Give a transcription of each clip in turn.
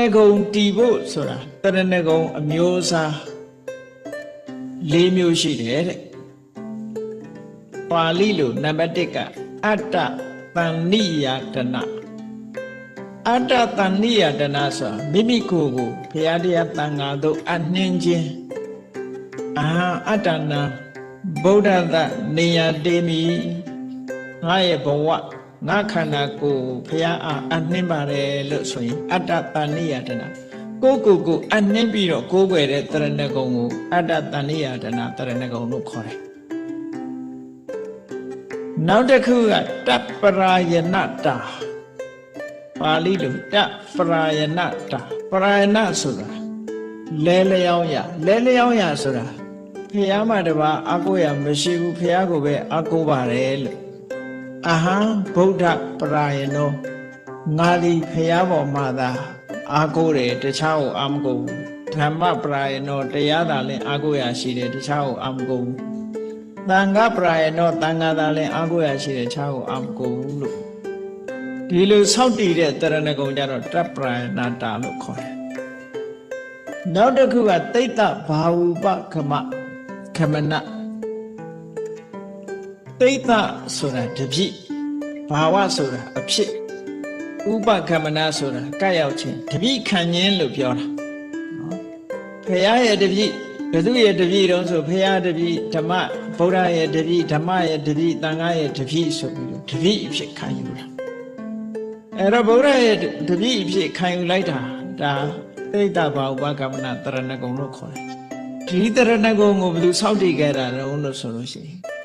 ဏဂုံတီဖို့ဆိုတာတရဏဂုံအမျိုးအစား၄မျိုးရှိတယ်တဲ့ပါဠိလိုနံပါတ်1ကအတ္တတန်နိယတနာအတ္တတန်နိယတနာဆိုတာမိမိကိုယ်ကိုဘုရားတရားတန်ခါတို့အနှင်းခြင်းအာအတ္တနာဗုဒ္ဓသနေယတေမိငါရဲ့ဘဝ ငါခန္ဓာကိုယ်ဘုရားအားအနှင်းပါတယ်လို့ဆိုရင်အတ္တတန်နိယတနာကိုယ့်ကိုယ်ကိုအနှင်းပြီးတော့ကိုးကွယ်တဲ့တရဏဂုံကိုအတ္တတန်နိယတနာတရဏဂုံလို့ခေါ်တယ်နောက်တစ်ခုကတပ္ပရာယနတာပါဠိလိုတပ္ပရာယနတာပရာယနဆိုတာလဲလျောင်းရလဲလျောင်းရဆိုတာဖះမတပါအကိုရမရှိဘူးဖះကိုပဲအကိုပါတယ်လို့ အဟံဗုဒ္ဓပရာယနောငါဒီဖះပေါ်မှာသာအာကိုတယ်တခြားကိုအာမကိုဘူးဓမ္မပရာယနောတရားသာလဲအာကိုရရှိတယ်တခြားကိုအာမကိုဘူးသံဃပရာယနောသံဃာသာလဲအာကိုရရှိတယ်တခြားကိုအာမကိုဘူးလို့ဒီလိုစောင့်တည်တဲ့တရဏဂုံကြတော့တပ္ပရာယနာတာလို့ခေါ်တယ်နောက်တစ်ခုကတိတ်တဘာဝုပခမခမန တိတ်တဆိုတာတပြည့်ဘာဝဆိုတာအဖြစ်ဥပကမနာဆိုတာကပ်ရောက်ခြင်းတပိခံခြင်းလို့ပြောတာနော်ဖရာရဲ့တပိဘုသူရဲ့တပိတုံးဆိုဖရာတပိဓမ္မဗုဒ္ဓရဲ့တပိဓမ္မရဲ့တပိသံဃာရဲ့တပိဆိုပြီးတော့တပိအဖြစ်ခံယူတာအဲ့တော့ဗုဒ္ဓရဲ့တပိအဖြစ်ခံယူလိုက်တာဒါသိတ္တဘာဥပကမနာတရဏဂုံလို့ခေါ်တယ်ဒီတရဏဂုံကိုဘယ်သူစောင့်တည်ခဲ့တာလဲလို့ဆိုလို့ရှိရင်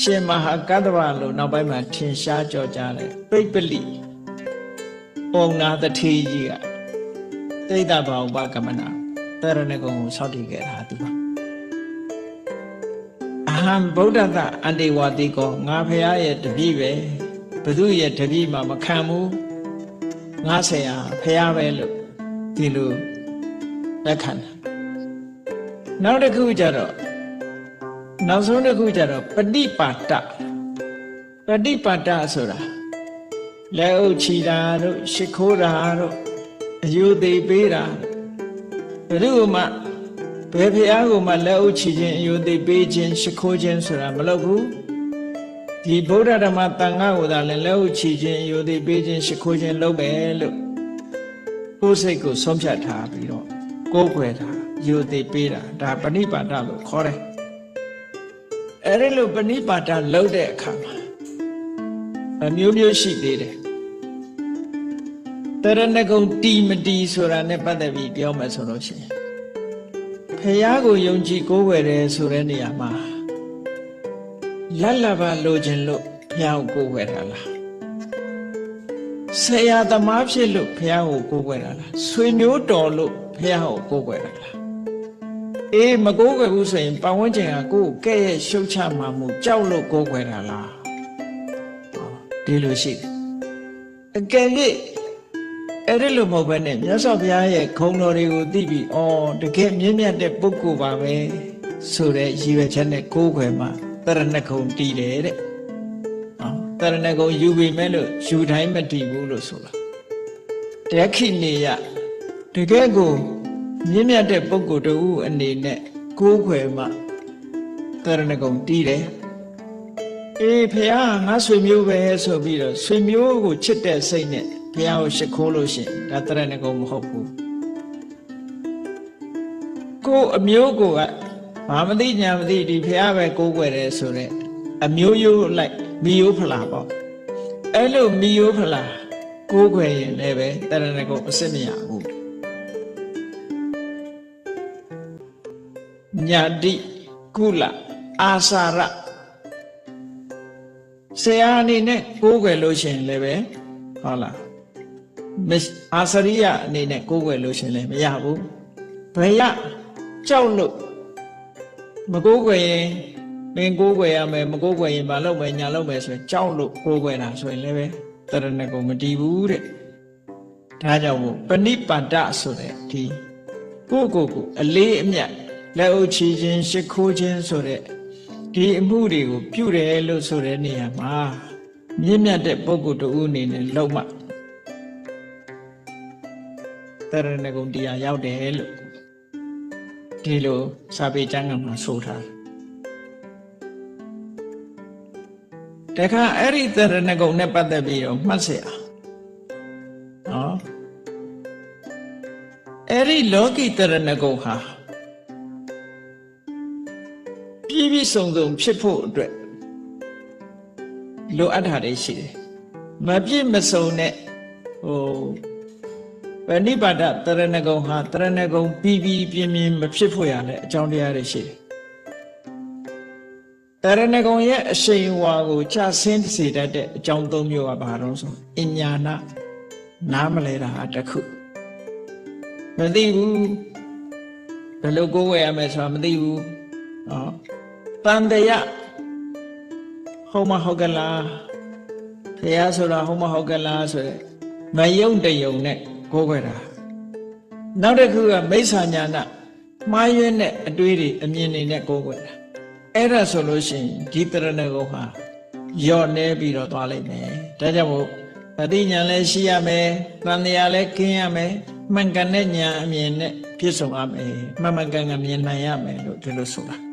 ရှင်မဟာကတ္တဗလို့နောက်ပိုင်းမှာထင်ရှားကြော်ကြားတယ်ပိပ္ပလိပုံနာတထေကြီးကတိတ်တဘာဥပကမနာတရဏဂုံကိုစောင့်တည်ခဲ့တာသူပါအဟံဗုဒ္ဓတအန္တိဝတိကောငါဖရာရဲ့တပည့်ပဲဘသူရဲ့တပည့်မှမခံဘူးငါဆရာဖရာပဲလို့ဒီလိုလက်ခံတာနောက်တစ်ခုကျတော့ နောက်ဆုံးတစ်ခုကျတော့ပฏิပါတပฏิပါတဆိုတာလက်အုပ်ချီတာတို့ရှ िख ိုးတာတို့အယူသေးပေးတာဘယ်သူမှဘယ်ဖះကိုမှလက်အုပ်ချီခြင်းအယူသေးပေးခြင်းရှ िख ိုးခြင်းဆိုတာမလုပ်ဘူးဒီဗုဒ္ဓဓမ္မတန်ခါကိုသာလည်းလက်အုပ်ချီခြင်းအယူသေးပေးခြင်းရှ िख ိုးခြင်းလုပ်မယ်လို့ကိုယ်စိတ်ကိုဆုံးဖြတ်ထားပြီးတော့ကိုယ်ွယ်တာယူသေးပေးတာဒါပဏိပါဒလို့ခေါ်တယ် အဲ့ဒီလိုပဏိပါဒလုပ်တဲ့အခါမှာအမျိုးမျိုးရှိသေးတယ်တရဏဂုံတီမတီဆိုတာ ਨੇ ပတ်သက်ပြီးပြောမယ်ဆိုလို့ရှိရင်ဖះကိုယုံကြည်ကိုးကွယ်တယ်ဆိုတဲ့နေရာမှာလတ်လပါလိုချင်လို့ဖះကိုကိုးကွယ်တာလားဆရာသမားဖြစ်လို့ဖះကိုကိုးကွယ်တာလားဆွေမျိုးတော်လို့ဖះကိုကိုးကွယ်တာလား အေးမကိုးကွယ်ဘူးဆိုရင်ပတ်ဝန်းကျင်ကကိုယ့်ကိုကဲ့ရဲ့ရှုတ်ချမှမှုကြောက်လို့ကိုးကွယ်တာလားဒီလိုရှိတယ်အကယ်၍အဲ့ဒီလိုမဟုတ်ဘဲနဲ့မြတ်စွာဘုရားရဲ့ခုံတော်တွေကိုသိပြီးဩတကယ်မြင့်မြတ်တဲ့ပုဂ္ဂိုလ်ပါပဲဆိုတဲ့ရည်ရွယ်ချက်နဲ့ကိုးကွယ်မှတရဏဂုံတည်တယ်တဲ့ဟောတရဏဂုံယူပြီမဲ့လို့ယူတိုင်းမတည်ဘူးလို့ဆိုတာတခိနေယတကယ်ကို မြင့်မြတ်တဲ့ပုဂ္ဂိုလ်တူအနေနဲ့ကိုးကွယ်မှတရဏဂုံတည်တယ်အေးဖះငါဆွေမျိုးပဲဆိုပြီးတော့ဆွေမျိုးကိုချစ်တဲ့စိတ်နဲ့ဖះကိုရှ िख ိုးလို့ရှရင်ဒါတရဏဂုံမဟုတ်ဘူးကိုယ်အမျိုးကိုကဘာမသိညာမသိဒီဖះပဲကိုးကွယ်တယ်ဆိုတော့အမျိုးရိုးလိုက်မိယိုးဖလာပေါ့အဲ့လိုမိယိုးဖလာကိုးကွယ်ရင်လည်းပဲတရဏဂုံအစစ်မရဘူး ညာတိကုလအာစာရဆရာအနေနဲ့ကိုးကွယ်လို့ရှရင်လည်းပဲဟုတ်လားမအာစရိယအနေနဲ့ကိုးကွယ်လို့ရှရင်လည်းမရဘူးဘယ်ရကြောက်လို့မကိုးကွယ်ရင်မင်းကိုးကွယ်ရမယ်မကိုးကွယ်ရင်မလုပ်မယ်ညာလုပ်မယ်ဆိုရင်ကြောက်လို့ကိုးကွယ်တာဆိုရင်လည်းပဲတရဏဂုံမတည်ဘူးတဲ့ဒါကြောင့်မို့ပဏိပါဒဆိုတဲ့ဒီကိုယ့်ကိုယ်ကိုအလေးအမြတ် လက်အုပ်ချီခြင်းရှ िख ိုးခြင်းဆိုတဲ့ဒီအမှုတွေကိုပြုတယ်လို့ဆိုတဲ့နေရာမှာမြင့်မြတ်တဲ့ပုဂ္ဂိုလ်တူအနေနဲ့လောက်မှ တရဏဂုံတရားရောက်တယ်လို့ဒီလိုစာပေကျမ်းကမှာဆိုထားတယ်တခါအဲ့ဒီတရဏဂုံနဲ့ပတ်သက်ပြီးတော့မှတ်เสียနော်အဲ့ဒီလောကီတရဏဂုံဟာ ပြည့်ပြည့်စုံစုံဖြစ်ဖို့အတွက်လိုအပ်တာတွေရှိတယ်မပြည့်မစုံတဲ့ဟိုဗဏိပါဒတရဏဂုံဟာတရဏဂုံပြီးပြီးပြင်းပြင်းမဖြစ်ဖို့ရတဲ့အကြောင်းတရားတွေရှိတယ်တရဏဂုံရဲ့အရှိန်အဝါကိုချဆင်းစေတတ်တဲ့အကြောင်းသုံးမျိုးကဘာလို့ဆိုအညာနာနားမလဲတာဟာတစ်ခုမသိဘူးဘယ်လိုကိုယ်ဝယ်ရမယ်ဆိုတာမသိဘူးဟော တန်တရာဟုတ်မဟုတ်ကလားဖះဆိုတာဟုတ်မဟုတ်ကလားဆိုရယ်မယုံတယုံနဲ့ကိုယ်ဝယ်တာနောက်တစ်ခုကမိစ္ဆာညာနာမှားယွင်းတဲ့အတွေးတွေအမြင်တွေနဲ့ကိုယ်ဝယ်တာအဲ့ဒါဆိုလို့ရှိရင်ဒီတရဏဂုံဟာယော့နေပြီးတော့သွားလိမ့်မယ်ဒါကြောင့်မို့အတိညာလည်းရှိရမယ်တန်တရားလည်းခင်းရမယ်မှန်ကန်တဲ့ညာအမြင်နဲ့ပြည့်စုံရမယ်မှန်မှန်ကန်ကန်မြင်နိုင်ရမယ်လို့ဒီလိုဆိုတာ